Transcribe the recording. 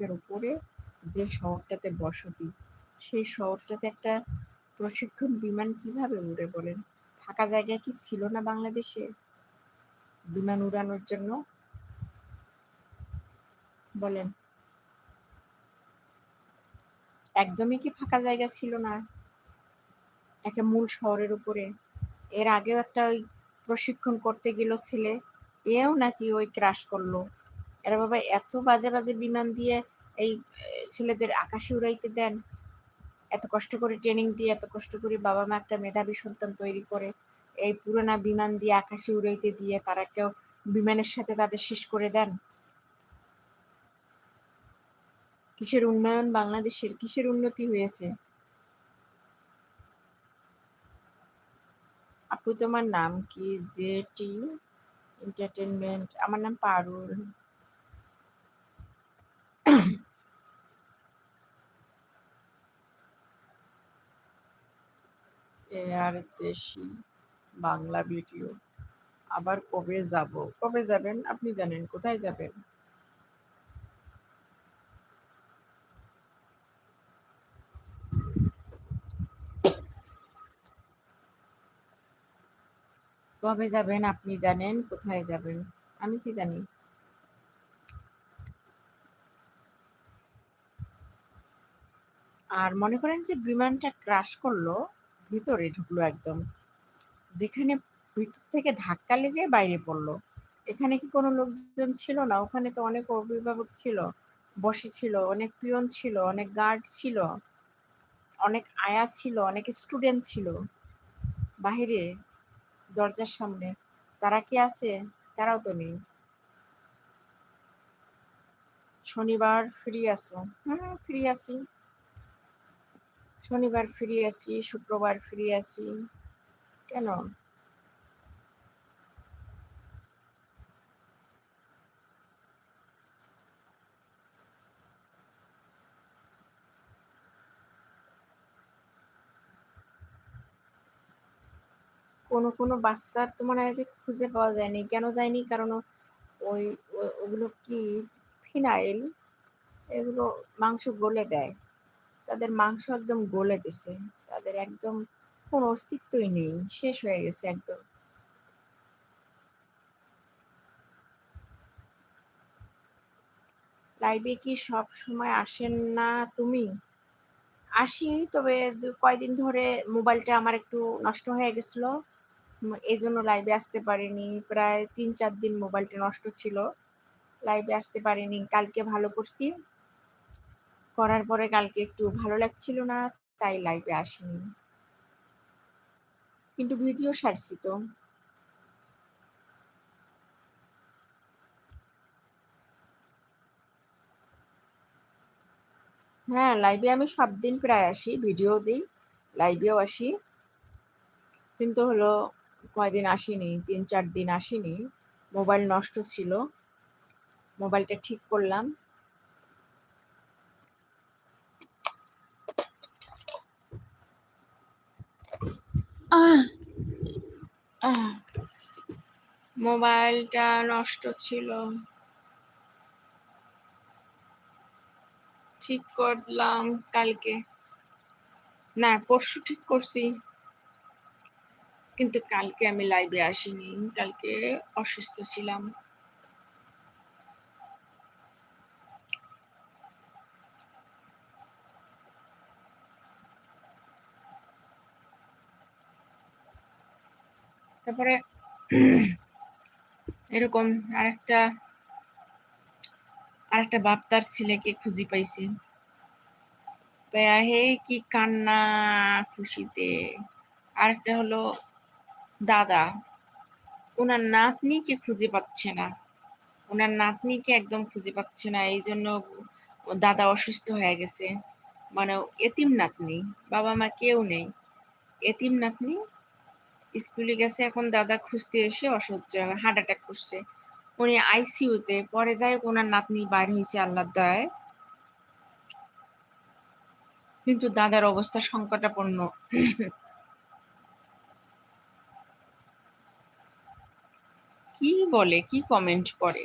সড়কের উপরে যে শহরটাতে বসতি, সেই শহরটাতে একটা প্রশিক্ষণ বিমান কীভাবে উড়ে বলেন? ফাঁকা জায়গা কি ছিল না বাংলাদেশে? বিমান উড়ানোর জন্য? বলেন। একদমই কি ফাঁকা জায়গা ছিল না? একটা মূল শহরের উপরে। এর আগেও একটা ওই প্রশিক্ষণ করতে গেল ছেলে। এও নাকি ওই ক্রাশ করল। এরা বাবা এত বাজে বাজে বিমান দিয়ে এই ছেলেদের আকাশে উড়াইতে দেন। এত কষ্ট করে ট্রেনিং দিয়ে, এত কষ্ট করে বাবা মা একটা মেধাবী সন্তান তৈরি করে। এই পুরোনা বিমান দিয়ে আকাশে উড়াইতে দিয়ে তারা কেউ বিমানের সাথে তাদের শেষ করে দেন। কিসের উন্নয়ন বাংলাদেশের, কিসের উন্নতি হয়েছে? আপু, তোমার নাম কি? জেটি এন্টারটেনমেন্ট আমার নাম পারুল। এয়ার দেশি বাংলা ভিডিও। আবার কবে যাব? কবে যাবেন? আপনি জানেন, কোথায় যাবেন? কবে যাবেন? আপনি জানেন, কোথায় যাবেন? আমি কি জানি? আর মনে করেন যে বিমানটা ক্রাশ করল ভিতরে ঢুকলো একদম। যেখানে ভিতর থেকে ধাক্কা লেগে বাইরে পড়ল। এখানে কি কোনো লোকজন ছিল না? ওখানে তো অনেক অভিভাবক ছিল, বসে ছিল, অনেক পিয়ন ছিল, অনেক গার্ড ছিল, অনেক আয়া ছিল, অনেক স্টুডেন্ট ছিল। বাহিরে, দরজার সামনে, তারা কি আছে? তারাও তো নেই। শনিবার ফ্রি আছো। হ্যাঁ ফ্রি আছি। শনিবার ফ্রি আছি শুক্রবার ফ্রি আছি কেন? কোনো কোনো বাচ্চার তো মনে হয় যে খুঁজে পাওয়া যায়নি। কেন যায়নি? কারণ ওই ওগুলো কি ফিনাইল? এগুলো মাংস গলে দেয়। তাদের মাংস একদম গলে গেছে। তাদের একদম কোনো অস্তিত্বই নেই। শেষ হয়ে গেছে একদম। লাইভে কি সব সময় আসেন না তুমি? আসি, তবে কয়দিন ধরে মোবাইলটা আমার একটু নষ্ট হয়ে গেছিল। এই জন্য লাইভে আসতে পারিনি। প্রায় তিন, চার দিন মোবাইলটা নষ্ট ছিল। লাইভে আসতে পারিনি। কালকে ভালো করছি। করার পরে কালকে একটু ভালো লাগছিল না, তাই লাইভে আসিনি। কিন্তু ভিডিও সারছি তো। হ্যাঁ লাইভে আমি সব দিন প্রায় আসি ভিডিও দিই লাইভেও আসি। কিন্তু হলো কয়দিন আসিনি তিন চার দিন আসিনি মোবাইল নষ্ট ছিল। মোবাইলটা ঠিক করলাম। মোবাইলটা নষ্ট ছিল। ঠিক করলাম কালকে। না, পরশু ঠিক করছি। কিন্তু কালকে আমি লাইভে আসিনি। কালকে অসুস্থ ছিলাম। তারপরে এরকম আরেকটা আরেকটা বাপ তার ছেলেকে খুঁজি পাইছে। হে কি কান্না খুশিতে। আরেকটা হলো দাদা। ওনার নাতনিকে খুঁজে পাচ্ছে না। ওনার নাতনিকে একদম খুঁজে পাচ্ছে না। এই জন্য দাদা অসুস্থ হয়ে গেছে। মানে এতিম নাতনি। বাবা মা কেউ নেই। এতিম নাতনি স্কুলে গেছে, এখন দাদা খুঁজতে এসে অসহ্য হার্ট অ্যাটাক করছে। উনি আইসিউতে পরে যায় ওনার নাতনি বাইর হয়েছে আল্লাহ দয় কিন্তু দাদার অবস্থা সংকটাপন্ন। কি বলে, কি কমেন্ট করে?